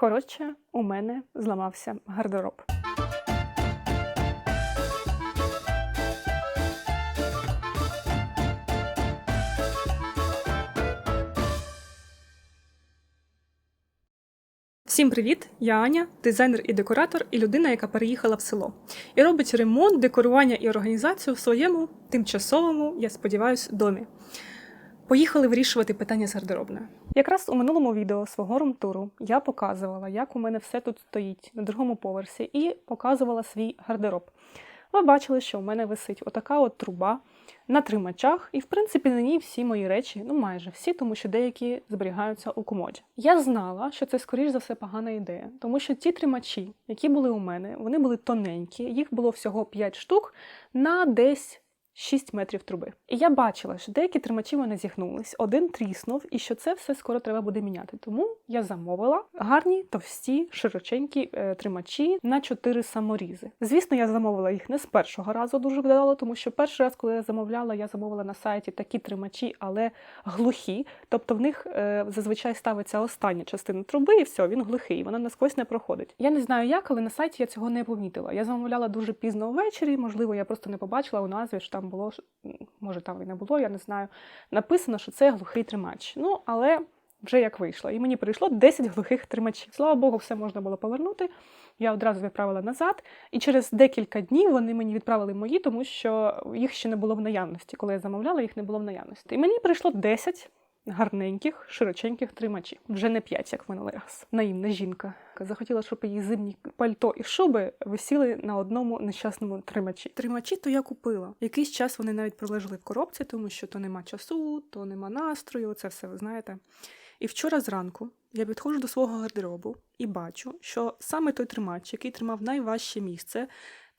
Коротше, у мене зламався гардероб. Всім привіт! Я Аня, дизайнер і декоратор, і людина, яка переїхала в село. І робить ремонт, декорування і організацію в своєму тимчасовому, я сподіваюся, домі. Поїхали вирішувати питання з гардеробною. Якраз у минулому відео свого румтуру я показувала, як у мене все тут стоїть на другому поверсі, і показувала свій гардероб. Ви бачили, що у мене висить отака от труба на тримачах, і в принципі на ній всі мої речі, ну майже всі, тому що деякі зберігаються у комоді. Я знала, що це скоріш за все погана ідея, тому що ті тримачі, які були у мене, вони були тоненькі, їх було всього 5 штук на десь 6 метрів труби. І я бачила, що деякі тримачі мене зігнулись, один тріснув, і що це все скоро треба буде міняти. Тому я замовила гарні, товсті, широченькі е, тримачі на 4 саморізи. Звісно, я замовила їх не з першого разу дуже вдало, тому що перший раз, коли я замовляла, я замовила на сайті такі тримачі, але глухі. Тобто в них е, зазвичай ставиться остання частина труби, і все, він глухий, вона насквозь не проходить. Я не знаю як, але на сайті я цього не помітила. Я замовляла дуже пізно ввечері, можливо, я просто не побачила у назві, що там було, може там і не було, я не знаю. Написано, що це глухий тримач. Ну, але вже як вийшло. І мені прийшло 10 глухих тримачів. Слава Богу, все можна було повернути. Я одразу відправила назад, і через декілька днів вони мені відправили мої, тому що їх ще не було в наявності. Коли я замовляла, їх не було в наявності. І мені прийшло 10 гарненьких, широченьких тримачів. Вже не 5, як минулий раз. Наїмна жінка. Захотіла, щоб її зимні пальто і шуби висіли на одному нещасному тримачі. Тримачі то я купила. Якийсь час вони навіть пролежали в коробці, тому що то нема часу, то нема настрою. Це все ви знаєте. І вчора зранку я підходжу до свого гардеробу і бачу, що саме той тримач, який тримав найважче місце,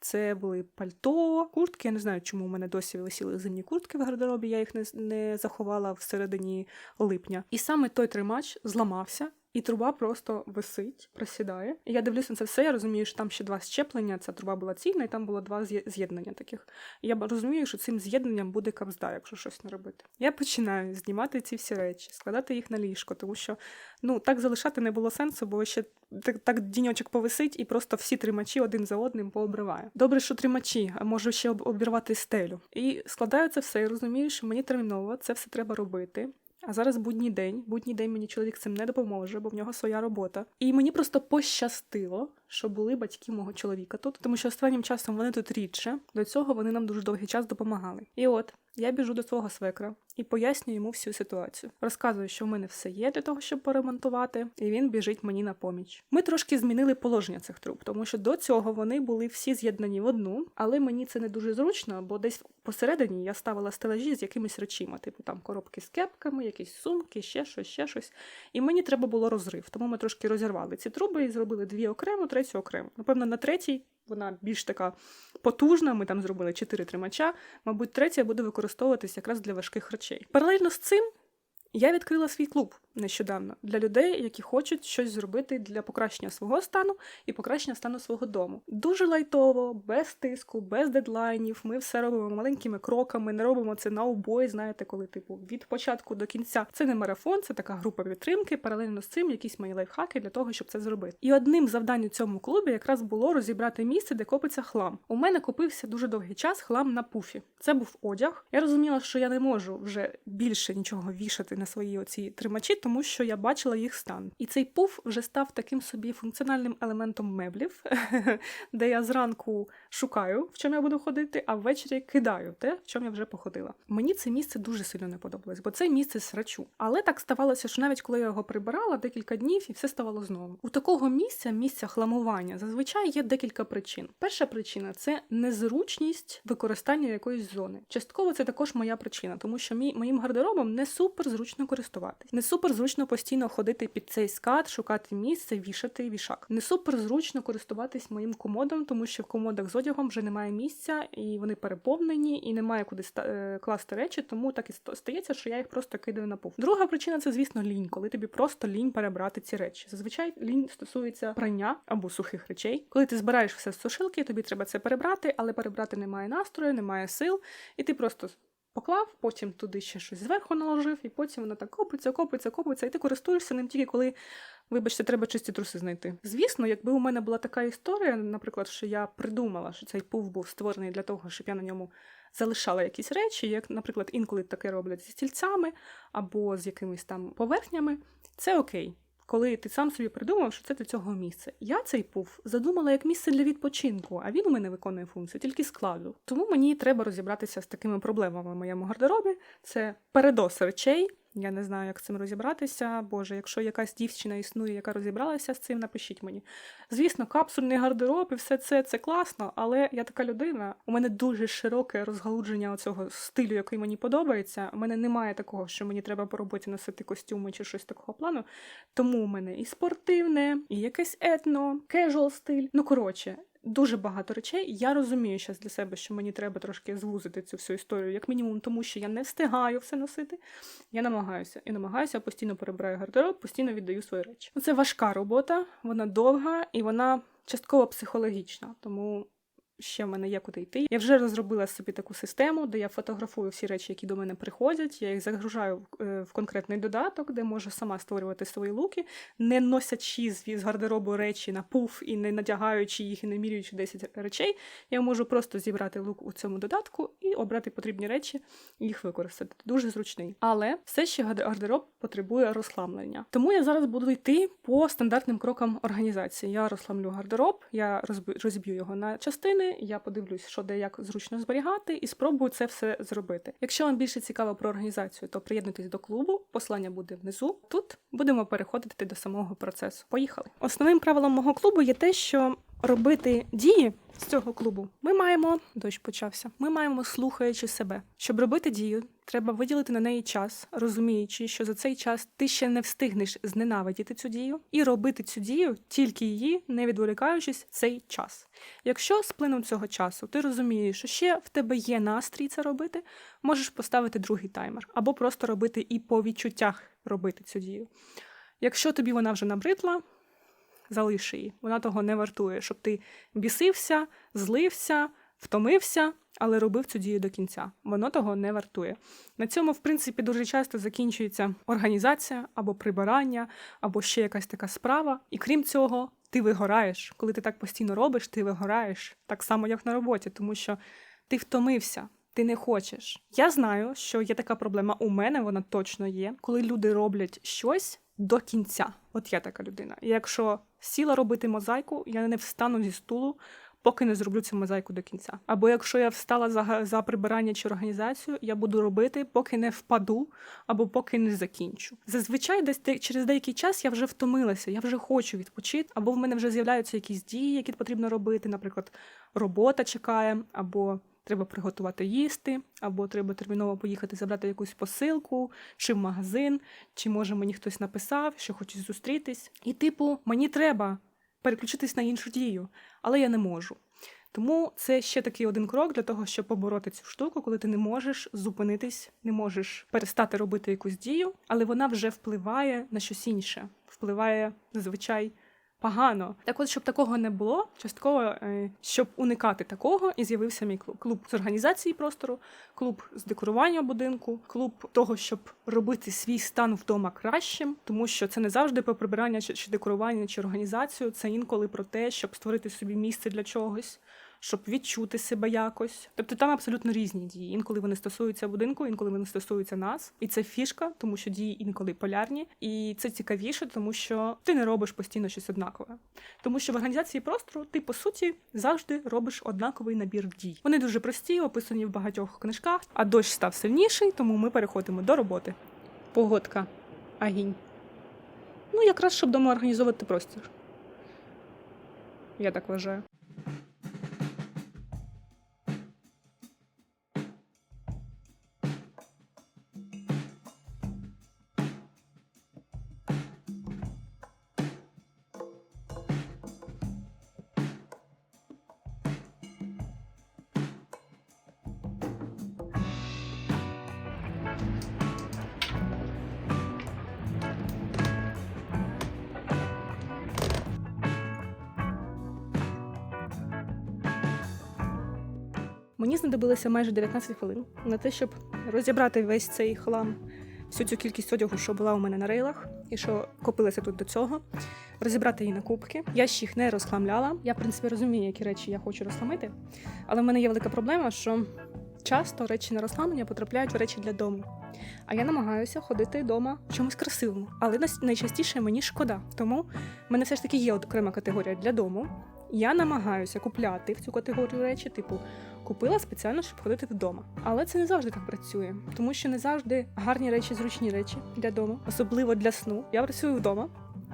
це були пальто, куртки. Я не знаю, чому у мене досі висіли зимні куртки в гардеробі, я їх не, не заховала всередині липня. І саме той тримач зламався. І труба просто висить, просідає. І я дивлюся на це все. Я розумію, що там ще два щеплення. Ця труба була цільна, і там було два з'є- з'єднання таких. І я розумію, що цим з'єднанням буде капзда, якщо щось не робити. Я починаю знімати ці всі речі, складати їх на ліжко, тому що ну так залишати не було сенсу, бо ще так, так діньочок повисить і просто всі тримачі один за одним пообриваю. Добре, що тримачі, а можу ще обірвати стелю. І складаю це все. і розумію, що мені терміново це все треба робити. А зараз будній день. Будній день мені чоловік цим не допоможе, бо в нього своя робота. І мені просто пощастило, що були батьки мого чоловіка тут, тому що останнім часом вони тут рідше. До цього вони нам дуже довгий час допомагали. І от я біжу до свого свекра і пояснюю йому всю ситуацію. Розказую, що в мене все є для того, щоб поремонтувати, і він біжить мені на поміч. Ми трошки змінили положення цих труб, тому що до цього вони були всі з'єднані в одну, але мені це не дуже зручно, бо десь посередині я ставила стелажі з якимись речима, типу там коробки з кепками, якісь сумки, ще щось, ще щось. І мені треба було розрив. Тому ми трошки розірвали ці труби і зробили дві окремо, третю окремо. Напевно, на третій вона більш така потужна. Ми там зробили чотири тримача. Мабуть, третя буде використовуватись якраз для важких речей. Паралельно з цим я відкрила свій клуб нещодавно для людей, які хочуть щось зробити для покращення свого стану і покращення стану свого дому. Дуже лайтово, без тиску, без дедлайнів. Ми все робимо маленькими кроками, не робимо це на обой, знаєте, коли типу від початку до кінця. Це не марафон, це така група підтримки. Паралельно з цим якісь мої лайфхаки для того, щоб це зробити. І одним з завдань у цьому клубі якраз було розібрати місце, де копиться хлам. У мене купився дуже довгий час хлам на пуфі. Це був одяг. Я розуміла, що я не можу вже більше нічого вішати на свої оці тримачі, тому що я бачила їх стан. І цей пуф вже став таким собі функціональним елементом меблів, де я зранку шукаю, в чому я буду ходити, а ввечері кидаю те, в чому я вже походила. Мені це місце дуже сильно не подобалось, бо це місце срачу. Але так ставалося, що навіть коли я його прибирала декілька днів і все ставало знову. У такого місця, місця хламування, зазвичай є декілька причин. Перша причина це незручність використання якоїсь зони. Частково це також моя причина, тому що мій моїм гардеробом не супер зручно користуватись. Не супер зручно постійно ходити під цей скат, шукати місце, вішати вішак. Не супер зручно користуватись моїм комодом, тому що в комодах з одягом вже немає місця, і вони переповнені, і немає куди ста- е, класти речі, тому так і стається, що я їх просто кидаю на пуф. Друга причина це, звісно, лінь, коли тобі просто лінь перебрати ці речі. Зазвичай лінь стосується прання або сухих речей. Коли ти збираєш все з сушилки, тобі треба це перебрати, але перебрати немає настрою, немає сил, і ти просто поклав, потім туди ще щось зверху наложив, і потім воно так копиться, копиться, копиться, і ти користуєшся ним тільки коли Вибачте, треба чисті труси знайти. Звісно, якби у мене була така історія, наприклад, що я придумала, що цей пуф був створений для того, щоб я на ньому залишала якісь речі, як, наприклад, інколи таке роблять зі стільцями або з якимись там поверхнями, це окей. Коли ти сам собі придумав, що це для цього місце. Я цей пуф задумала як місце для відпочинку, а він у мене виконує функцію тільки складу. Тому мені треба розібратися з такими проблемами в моєму гардеробі. Це передос речей. Я не знаю, як з цим розібратися. Боже, якщо якась дівчина існує, яка розібралася з цим, напишіть мені. Звісно, капсульний гардероб і все це це класно, але я така людина. У мене дуже широке розгалудження цього стилю, який мені подобається. У мене немає такого, що мені треба по роботі носити костюми чи щось такого плану. Тому у мене і спортивне, і якесь етно, кежуал стиль. Ну коротше. Дуже багато речей. Я розумію зараз для себе, що мені треба трошки звузити цю всю історію, як мінімум, тому що я не встигаю все носити. Я намагаюся і намагаюся, постійно перебираю гардероб, постійно віддаю свої речі. Це важка робота, вона довга і вона частково психологічна, тому. Ще в мене є куди йти. Я вже розробила собі таку систему, де я фотографую всі речі, які до мене приходять. Я їх загружаю в, е, конкретний додаток, де можу сама створювати свої луки, не носячи з гардеробу речі на пуф і не надягаючи їх і не міряючи 10 речей. Я можу просто зібрати лук у цьому додатку і обрати потрібні речі і їх використати. Дуже зручний. Але все ще гард- гардероб потребує розхламлення. Тому я зараз буду йти по стандартним крокам організації. Я розхламлю гардероб, я розб- розіб'ю його на частини. Я подивлюсь, що де як зручно зберігати, і спробую це все зробити. Якщо вам більше цікаво про організацію, то приєднуйтесь до клубу. Послання буде внизу. Тут будемо переходити до самого процесу. Поїхали. Основним правилом мого клубу є те, що робити дії з цього клубу ми маємо дощ почався. Ми маємо слухаючи себе. Щоб робити дію, треба виділити на неї час, розуміючи, що за цей час ти ще не встигнеш зненавидіти цю дію і робити цю дію тільки її, не відволікаючись цей час. Якщо з плином цього часу ти розумієш, що ще в тебе є настрій це робити, можеш поставити другий таймер або просто робити і по відчуттях робити цю дію. Якщо тобі вона вже набридла, залиши її. Вона того не вартує, щоб ти бісився, злився, втомився, але робив цю дію до кінця. Воно того не вартує. На цьому, в принципі, дуже часто закінчується організація або прибирання, або ще якась така справа. І крім цього, ти вигораєш. Коли ти так постійно робиш, ти вигораєш так само, як на роботі, тому що ти втомився. Ти не хочеш. Я знаю, що є така проблема у мене, вона точно є, коли люди роблять щось до кінця. От я така людина. І якщо сіла робити мозаїку, я не встану зі стулу, поки не зроблю цю мозаїку до кінця. Або якщо я встала за, за прибирання чи організацію, я буду робити, поки не впаду, або поки не закінчу. Зазвичай, десь через деякий час я вже втомилася, я вже хочу відпочити, або в мене вже з'являються якісь дії, які потрібно робити. Наприклад, робота чекає, або треба приготувати їсти, або треба терміново поїхати забрати якусь посилку, чи в магазин, чи може мені хтось написав, що хоче зустрітись. І, типу, мені треба переключитись на іншу дію, але я не можу. Тому це ще такий один крок для того, щоб побороти цю штуку, коли ти не можеш зупинитись, не можеш перестати робити якусь дію, але вона вже впливає на щось інше, впливає зазвичай погано. Так от, щоб такого не було, частково, е, щоб уникати такого, і з'явився мій клуб. Клуб з організації простору, клуб з декорування будинку, клуб того, щоб робити свій стан вдома кращим, тому що це не завжди про прибирання чи, чи декорування чи організацію. Це інколи про те, щоб створити собі місце для чогось. Щоб відчути себе якось, тобто там абсолютно різні дії. Інколи вони стосуються будинку, інколи вони стосуються нас, і це фішка, тому що дії інколи полярні, і це цікавіше, тому що ти не робиш постійно щось однакове. Тому що в організації простору ти по суті завжди робиш однаковий набір дій. Вони дуже прості, описані в багатьох книжках. А дощ став сильніший, тому ми переходимо до роботи. Погодка, агінь. Ну, якраз щоб дома організовувати простір. Я так вважаю. Мені знадобилося майже 19 хвилин на те, щоб розібрати весь цей хлам всю цю кількість одягу, що була у мене на рейлах, і що копилася тут до цього, розібрати її на кубки. Я ще їх не розхламляла. Я, в принципі, розумію, які речі я хочу розхламити. Але в мене є велика проблема, що часто речі на розхламлення потрапляють в речі для дому. А я намагаюся ходити вдома в чомусь красивому. Але найчастіше мені шкода. Тому в мене все ж таки є окрема категорія для дому. Я намагаюся купляти в цю категорію речі, типу, купила спеціально, щоб ходити вдома. Але це не завжди так працює, тому що не завжди гарні речі, зручні речі для дому, особливо для сну. Я працюю вдома.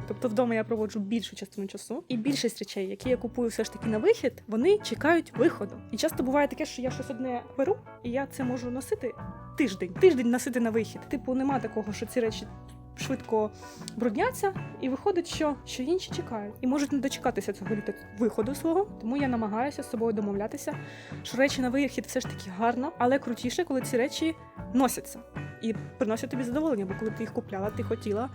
Тобто вдома я проводжу більшу частину часу, і більшість речей, які я купую все ж таки на вихід, вони чекають виходу. І часто буває таке, що я щось одне беру, і я це можу носити тиждень. Тиждень носити на вихід. Типу, нема такого, що ці речі швидко брудняться, і виходить, що, що інші чекають і можуть не дочекатися цього виходу свого. Тому я намагаюся з собою домовлятися, що речі на вихід все ж таки гарно, але крутіше, коли ці речі носяться і приносять тобі задоволення, бо коли ти їх купляла, ти хотіла.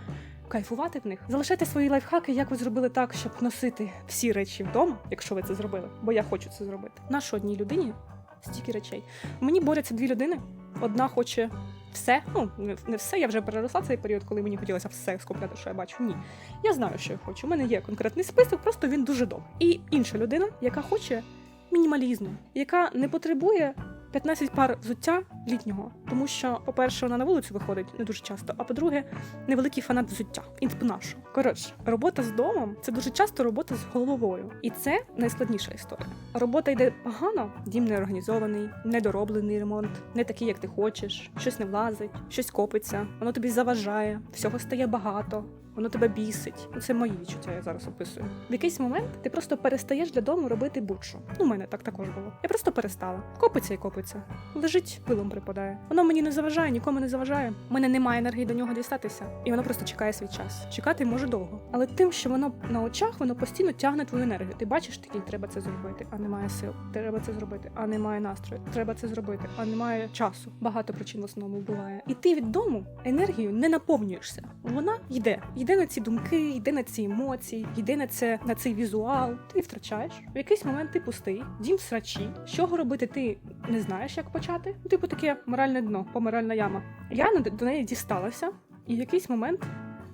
Кайфувати в них. Залишайте свої лайфхаки, як ви зробили так, щоб носити всі речі вдома, якщо ви це зробили, бо я хочу це зробити. На що одній людині стільки речей. Мені борються дві людини. Одна хоче все. Ну, не- все. Я вже переросла цей період, коли мені хотілося все скупляти, що я бачу. Ні. Я знаю, що я хочу. У мене є конкретний список, просто він дуже довгий. І інша людина, яка хоче мінімалізму, яка не потребує 15 пар взуття літнього, тому що, по-перше, вона на вулицю виходить не дуже часто, а по-друге, невеликий фанат взуття. І типу. Коротше, робота з домом це дуже часто робота з головою, і це найскладніша історія. Робота йде погано, дім не організований, недороблений ремонт, не такий, як ти хочеш, щось не влазить, щось копиться, воно тобі заважає, всього стає багато. Воно тебе бісить. Ну, Це мої відчуття, я зараз описую. В якийсь момент ти просто перестаєш для дому робити будь-що. Ну, у мене так також було. Я просто перестала. Копиться і копиться. Лежить, пилом припадає. Воно мені не заважає, нікому не заважає. У мене немає енергії до нього дістатися. І воно просто чекає свій час. Чекати може довго. Але тим, що воно на очах, воно постійно тягне твою енергію. Ти бачиш такий, треба це зробити, а немає сил. Треба це зробити, а немає настрою. Треба це зробити, а немає часу. Багато причин в основному буває. І ти від дому енергію не наповнюєшся. Вона йде. Йде на ці думки, йде на ці емоції, йде на це на цей візуал. Ти втрачаєш. В якийсь момент ти пустий, дім срачі. З чого робити, ти не знаєш, як почати. Ну, типу таке моральне дно, помиральна яма. Я до неї дісталася, і в якийсь момент.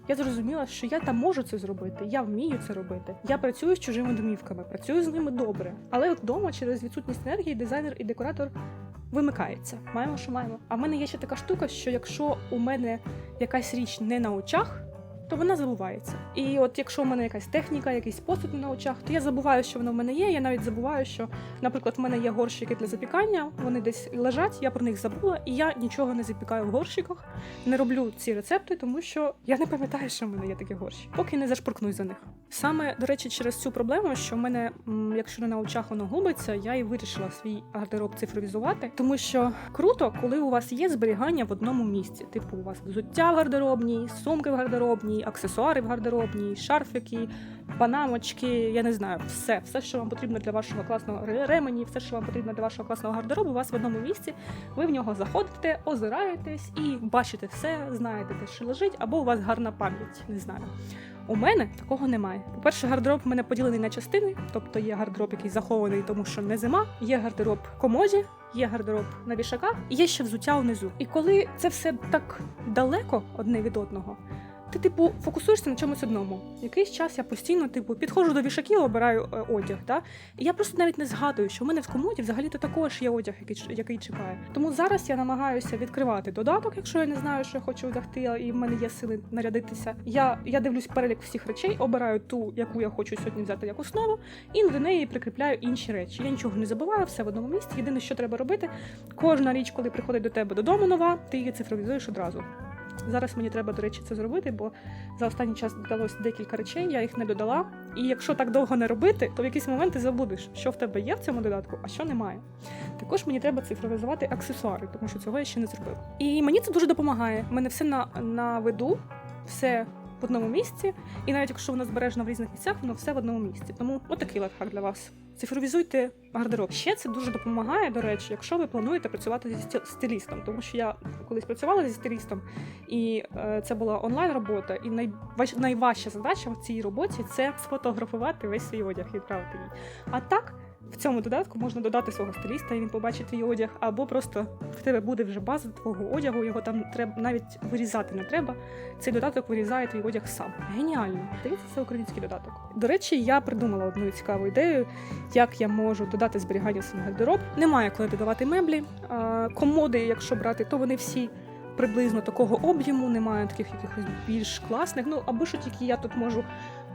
Я зрозуміла, що я там можу це зробити, я вмію це робити. Я працюю з чужими домівками, працюю з ними добре. Але вдома через відсутність енергії дизайнер і декоратор вимикається. Маємо, що маємо. А в мене є ще така штука, що якщо у мене якась річ не на очах, то вона забувається. І от якщо в мене якась техніка, якийсь посуд на очах, то я забуваю, що воно в мене є. Я навіть забуваю, що, наприклад, в мене є горщики для запікання, вони десь лежать, я про них забула, і я нічого не запікаю в горщиках, не роблю ці рецепти, тому що я не пам'ятаю, що в мене є такі горщики, поки не зашпуркнусь за них. Саме до речі, через цю проблему, що в мене, якщо не на очах воно губиться, я і вирішила свій гардероб цифровізувати, тому що круто, коли у вас є зберігання в одному місці. Типу, у вас взуття в гардеробній, сумки в гардеробній, аксесуари в гардеробній, шарфики, панамочки, я не знаю, все, все, що вам потрібно для вашого класного ремені, все, що вам потрібно для вашого класного гардеробу, у вас в одному місці. Ви в нього заходите, озираєтесь і бачите все, знаєте, де що лежить, або у вас гарна пам'ять, не знаю. У мене такого немає. По-перше, гардероб у мене поділений на частини, тобто є гардероб, який захований, тому що не зима, є гардероб комоді, є гардероб на вішаках, і є ще взуття внизу. І коли це все так далеко одне від одного. Ти, типу, фокусуєшся на чомусь одному. Якийсь час я постійно, типу, підходжу до вішаків, обираю е, одяг. Та? І я просто навіть не згадую, що в мене в комоді взагалі-то також є одяг, який, який чекає. Тому зараз я намагаюся відкривати додаток, якщо я не знаю, що я хочу одягти, і в мене є сили нарядитися. Я, я дивлюсь перелік всіх речей, обираю ту, яку я хочу сьогодні взяти як основу, і до неї прикріпляю інші речі. Я нічого не забуваю, все в одному місці. Єдине, що треба робити, кожна річ, коли приходить до тебе додому нова, ти її цифровізуєш одразу. Зараз мені треба, до речі, це зробити, бо за останній час додалось декілька речей, я їх не додала. І якщо так довго не робити, то в якийсь момент ти забудеш, що в тебе є в цьому додатку, а що немає. Також мені треба цифровізувати аксесуари, тому що цього я ще не зробила. І мені це дуже допомагає. У мене все на, на виду, все в одному місці, і навіть якщо воно збережено в різних місцях, воно все в одному місці. Тому отакий лайфхак для вас. Цифровізуйте гардероб. Ще це дуже допомагає, до речі, якщо ви плануєте працювати зі стилістом, тому що я колись працювала зі стилістом, і е, це була онлайн робота. І найваж, найважча задача в цій роботі це сфотографувати весь свій одяг і відправити її. А так. В цьому додатку можна додати свого стиліста, і він побачить твій одяг, або просто в тебе буде вже база твого одягу, його там треба навіть вирізати не треба. Цей додаток вирізає твій одяг сам. Геніально. Дивіться, це український додаток. До речі, я придумала одну цікаву ідею, як я можу додати зберігання свій гардероб. Немає коли додавати меблі. Комоди, якщо брати, то вони всі. Приблизно такого об'єму, немає таких якихось більш класних. Ну або що тільки я тут можу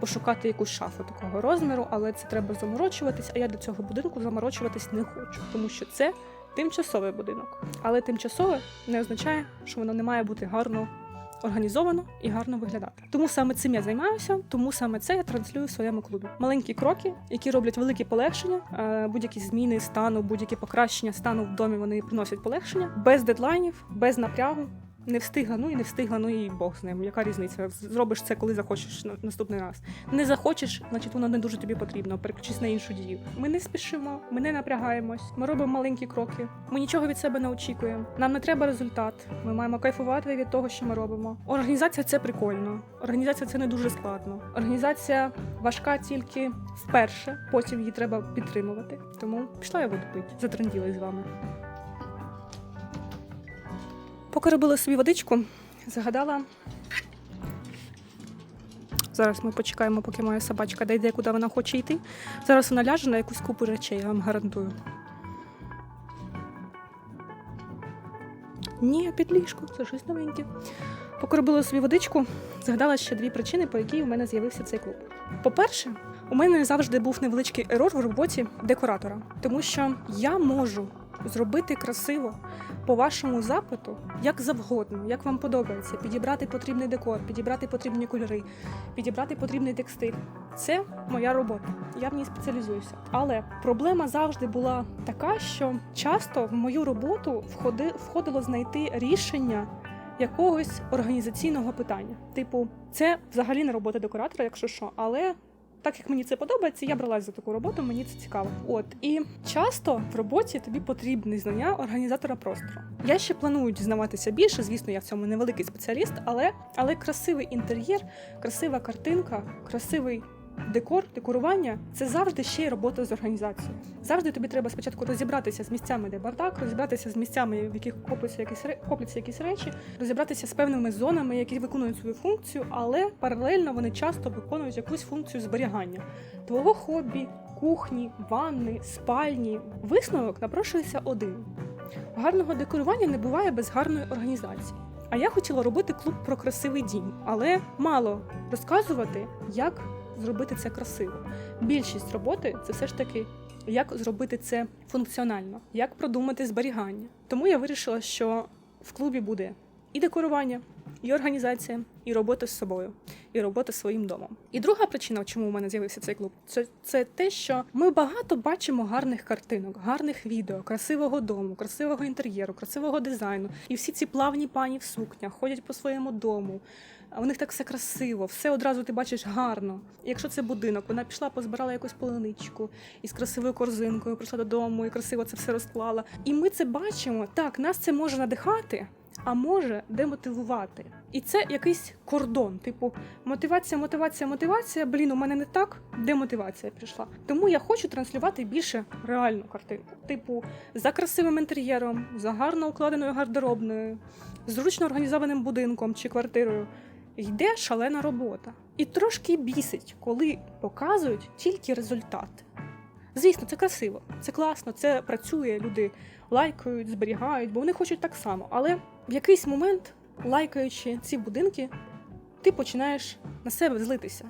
пошукати якусь шафу такого розміру, але це треба заморочуватись. А я до цього будинку заморочуватись не хочу, тому що це тимчасовий будинок. Але тимчасове не означає, що воно не має бути гарно організовано і гарно виглядати. Тому саме цим я займаюся, тому саме це я транслюю в своєму клубі. Маленькі кроки, які роблять великі полегшення, е, будь-які зміни стану, будь-які покращення стану в домі. Вони приносять полегшення без дедлайнів, без напрягу. Не встигла, ну і не встигла, ну і Бог з ним. Яка різниця? Зробиш це, коли захочеш на- наступний раз. Не захочеш, значить воно не дуже тобі потрібно. Переключись на іншу дію. Ми не спішимо, ми не напрягаємось, ми робимо маленькі кроки. Ми нічого від себе не очікуємо. Нам не треба результат. Ми маємо кайфувати від того, що ми робимо. Організація це прикольно. Організація це не дуже складно. Організація важка тільки вперше, потім її треба підтримувати. Тому пішла я воду пити. Затренділа з вами. Поки робила собі водичку, загадала. Зараз ми почекаємо, поки моя собачка дійде, куди вона хоче йти. Зараз вона ляже на якусь купу речей, я вам гарантую. Ні, під ліжко, це щось новеньке. Поки робила собі водичку, згадала ще дві причини, по якій у мене з'явився цей клуб. По-перше, у мене завжди був невеличкий ерор в роботі декоратора, тому що я можу зробити красиво по вашому запиту як завгодно, як вам подобається, підібрати потрібний декор, підібрати потрібні кольори, підібрати потрібний текстиль. Це моя робота. Я в ній спеціалізуюся. Але проблема завжди була така, що часто в мою роботу входило знайти рішення якогось організаційного питання. Типу, це взагалі не робота декоратора, якщо що, але так як мені це подобається, я бралась за таку роботу, мені це цікаво. От і часто в роботі тобі потрібні знання організатора простору. Я ще планую дізнаватися більше. Звісно, я в цьому невеликий спеціаліст, але, але красивий інтер'єр, красива картинка, красивий. Декор, декорування це завжди ще й робота з організацією. Завжди тобі треба спочатку розібратися з місцями, де бардак, розібратися з місцями, в яких копляться якісь копляться якісь речі, розібратися з певними зонами, які виконують свою функцію, але паралельно вони часто виконують якусь функцію зберігання твого хобі, кухні, ванни, спальні. Висновок напрошується один: гарного декорування не буває без гарної організації. А я хотіла робити клуб про красивий дім, але мало розказувати, як зробити це красиво. Більшість роботи це все ж таки як зробити це функціонально, як продумати зберігання. Тому я вирішила, що в клубі буде і декорування, і організація, і робота з собою, і робота з своїм домом. І друга причина, чому у мене з'явився цей клуб, це, це те, що ми багато бачимо гарних картинок, гарних відео, красивого дому, красивого інтер'єру, красивого дизайну. І всі ці плавні пані в сукнях ходять по своєму дому. А у них так все красиво, все одразу ти бачиш гарно. І якщо це будинок, вона пішла, позбирала якусь полуничку із красивою корзинкою, прийшла додому і красиво це все розклала. І ми це бачимо. Так, нас це може надихати, а може демотивувати. І це якийсь кордон, типу мотивація, мотивація, мотивація. Блін, у мене не так, демотивація прийшла. Тому я хочу транслювати більше реальну картинку. Типу, за красивим інтер'єром, за гарно укладеною гардеробною, зручно організованим будинком чи квартирою. Йде шалена робота. І трошки бісить, коли показують тільки результати. Звісно, це красиво, це класно, це працює, люди лайкають, зберігають, бо вони хочуть так само. Але в якийсь момент, лайкаючи ці будинки, ти починаєш на себе злитися.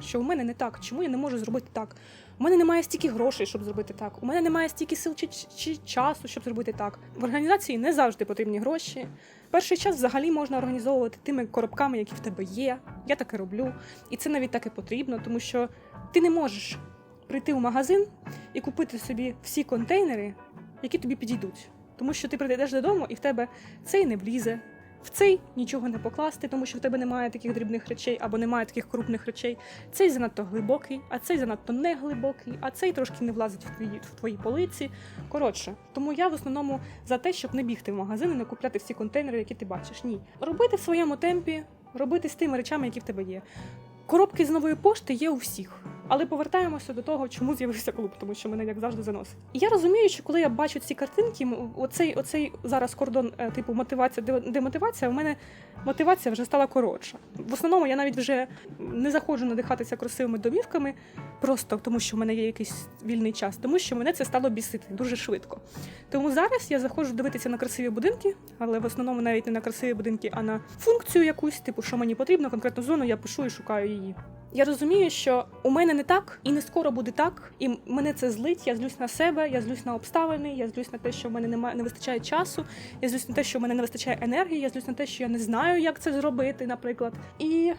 Що у мене не так, чому я не можу зробити так? У мене немає стільки грошей, щоб зробити так. У мене немає стільки сил чи, чи часу, щоб зробити так. В організації не завжди потрібні гроші. Перший час взагалі можна організовувати тими коробками, які в тебе є. Я таке роблю. І це навіть так і потрібно, тому що ти не можеш прийти в магазин і купити собі всі контейнери, які тобі підійдуть. Тому що ти прийдеш додому і в тебе цей не влізе, в цей нічого не покласти, тому що в тебе немає таких дрібних речей або немає таких крупних речей. Цей занадто глибокий, а цей занадто не глибокий, а цей трошки не влазить в твої, в твої полиці. Коротше, тому я в основному за те, щоб не бігти в магазин і не купляти всі контейнери, які ти бачиш. Ні. Робити в своєму темпі, робити з тими речами, які в тебе є. Коробки з нової пошти є у всіх. Але повертаємося до того, чому з'явився клуб, тому що мене як завжди заносить. І я розумію, що коли я бачу ці картинки, оцей, оцей зараз кордон, е, типу мотивація, демотивація, в мене мотивація вже стала коротша. В основному я навіть вже не заходжу надихатися красивими домівками, просто тому що в мене є якийсь вільний час, тому що мене це стало бісити дуже швидко. Тому зараз я заходжу дивитися на красиві будинки, але в основному навіть не на красиві будинки, а на функцію якусь, типу, що мені потрібно, конкретну зону, я пишу і шукаю її. Я розумію, що у мене не так, і не скоро буде так, і мене це злить. Я злюсь на себе, я злюсь на обставини, я злюсь на те, що в мене немає не вистачає часу, я злюсь на те, що в мене не вистачає енергії, я злюсь на те, що я не знаю, як це зробити, наприклад. І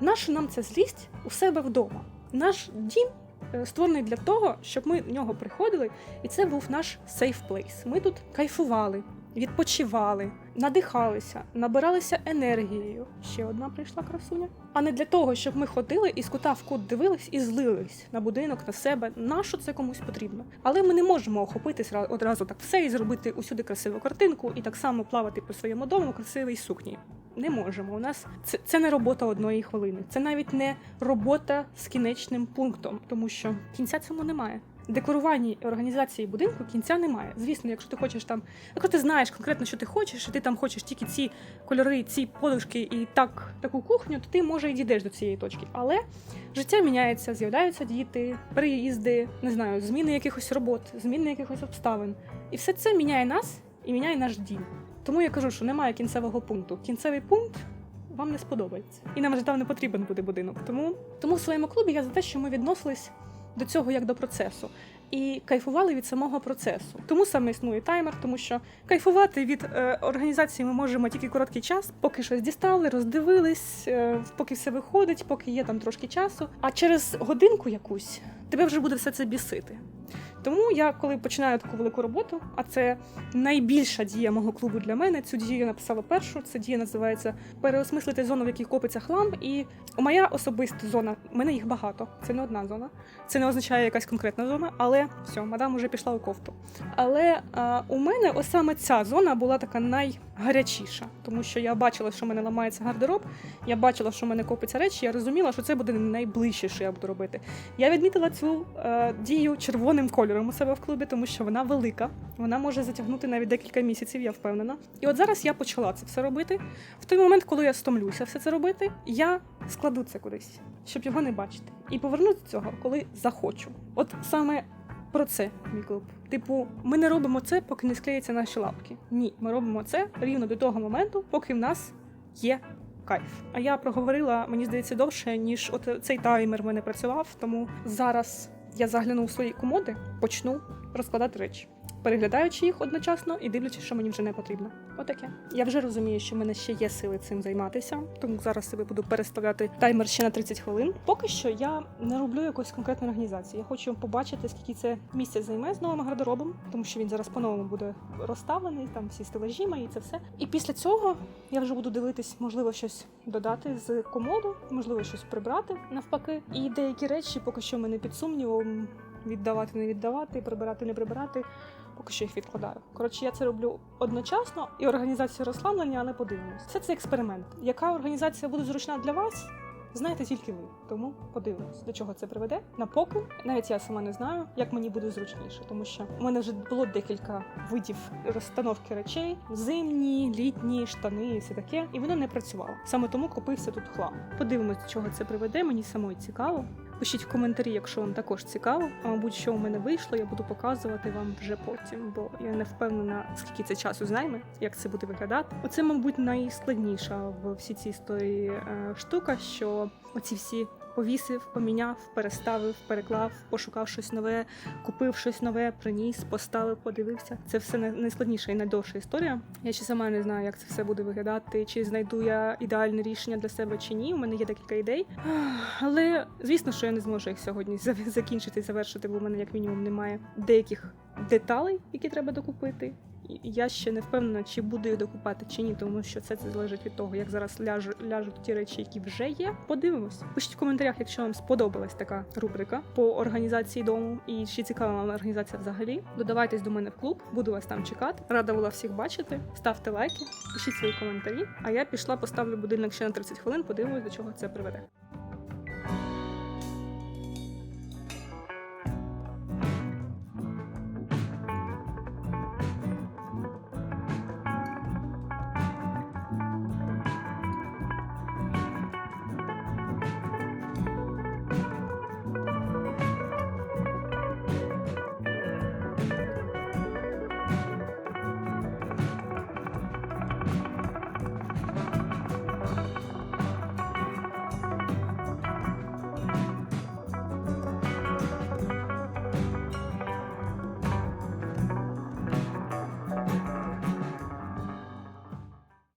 наша нам ця злість у себе вдома. Наш дім е, створений для того, щоб ми в нього приходили, і це був наш safe place. Ми тут кайфували, відпочивали, надихалися, набиралися енергією. Ще одна прийшла красуня. А не для того, щоб ми ходили і з кута в кут дивились і злились на будинок, на себе. Нащо це комусь потрібно? Але ми не можемо охопити зра- одразу так все і зробити усюди красиву картинку, і так само плавати по своєму дому красивій сукні. Не можемо. У нас це, це не робота одної хвилини. Це навіть не робота з кінечним пунктом, тому що кінця цьому немає. Декоруванні і організації будинку кінця немає. Звісно, якщо ти хочеш там, якщо ти знаєш конкретно, що ти хочеш, і ти там хочеш тільки ці кольори, ці подушки і так таку кухню, то ти може і дійдеш до цієї точки. Але життя міняється, з'являються діти, переїзди, не знаю, зміни якихось робот, зміни якихось обставин. І все це міняє нас і міняє наш дім. Тому я кажу, що немає кінцевого пункту. Кінцевий пункт вам не сподобається. І нам вже не потрібен буде будинок. Тому, тому в своєму клубі я за те, що ми відносились до цього як до процесу. І кайфували від самого процесу. Тому саме існує таймер, тому що кайфувати від е, організації ми можемо тільки короткий час, поки щось дістали, роздивились, е, поки все виходить, поки є там трошки часу. А через годинку якусь тебе вже буде все це бісити. Тому я, коли починаю таку велику роботу, а це найбільша дія мого клубу для мене. Цю дію я написала першу. Ця дія називається переосмислити зону, в якій копиться хлам. І моя особиста зона, в мене їх багато. Це не одна зона. Це не означає якась конкретна зона, але все, мадам уже пішла у кофту. Але а, у мене саме ця зона була така найгарячіша, тому що я бачила, що в мене ламається гардероб, я бачила, що в мене копиться речі, я розуміла, що це буде найближче, що я буду робити. Я відмітила цю е, дію червоним кольором у себе в клубі, тому що вона велика, вона може затягнути навіть декілька місяців, я впевнена. І от зараз я почала це все робити. В той момент, коли я стомлюся все це робити, я складу це кудись, щоб його не бачити. І повернусь до цього, коли захочу. От саме про це мій клуб. Типу, ми не робимо це, поки не склеються наші лапки. Ні, ми робимо це рівно до того моменту, поки в нас є кайф. А я проговорила, мені здається, довше, ніж от цей таймер в мене працював. Тому зараз я загляну у свої комоди, почну розкладати речі. Переглядаючи їх одночасно і дивлячись, що мені вже не потрібно. Отаке. Я вже розумію, що в мене ще є сили цим займатися, тому зараз себе буду переставляти таймер ще на 30 хвилин. Поки що я не роблю якоїсь конкретної організації. Я хочу побачити, скільки це місяць займе з новим гардеробом, тому що він зараз по-новому буде розставлений, там всі стелажі мої, це все. І після цього я вже буду дивитись, можливо, щось додати з комоду, можливо, щось прибрати навпаки. І деякі речі поки що мене під сумнівом віддавати, не віддавати, прибирати, не прибирати. Поки що їх відкладаю. Коротше, я це роблю одночасно і організацію розслаблення, але подивимось. Все це експеримент. Яка організація буде зручна для вас? Знаєте тільки ви, тому подивимось, до чого це приведе. На поки навіть я сама не знаю, як мені буде зручніше, тому що у мене вже було декілька видів розстановки речей: зимні, літні, штани і все таке, і воно не працювало. Саме тому купився тут хлам. Подивимось, до чого це приведе. Мені самої цікаво. Пишіть в коментарі, якщо вам також цікаво. А мабуть, що у мене вийшло, я буду показувати вам вже потім, бо я не впевнена, скільки це часу займе, як це буде виглядати. Оце, мабуть, найскладніша в всій цій історії е, штука, що оці всі повісив, поміняв, переставив, переклав, пошукав щось нове, купив щось нове, приніс, поставив, подивився. Це все най- найскладніша і найдовша історія. Я ще сама не знаю, як це все буде виглядати, чи знайду я ідеальне рішення для себе чи ні. У мене є декілька ідей. Але звісно, що я не зможу їх сьогодні закінчити і завершити, бо в мене як мінімум немає деяких деталей, які треба докупити. Я ще не впевнена, чи буду їх докупати чи ні, тому що це, це залежить від того, як зараз ляжу, ляжуть ті речі, які вже є. Подивимось. Пишіть в коментарях, якщо вам сподобалась така рубрика по організації дому і чи цікава вам організація взагалі. Додавайтесь до мене в клуб, буду вас там чекати. Рада була всіх бачити. Ставте лайки, пишіть свої коментарі. А я пішла, поставлю будильник ще на 30 хвилин, подивимось, до чого це приведе.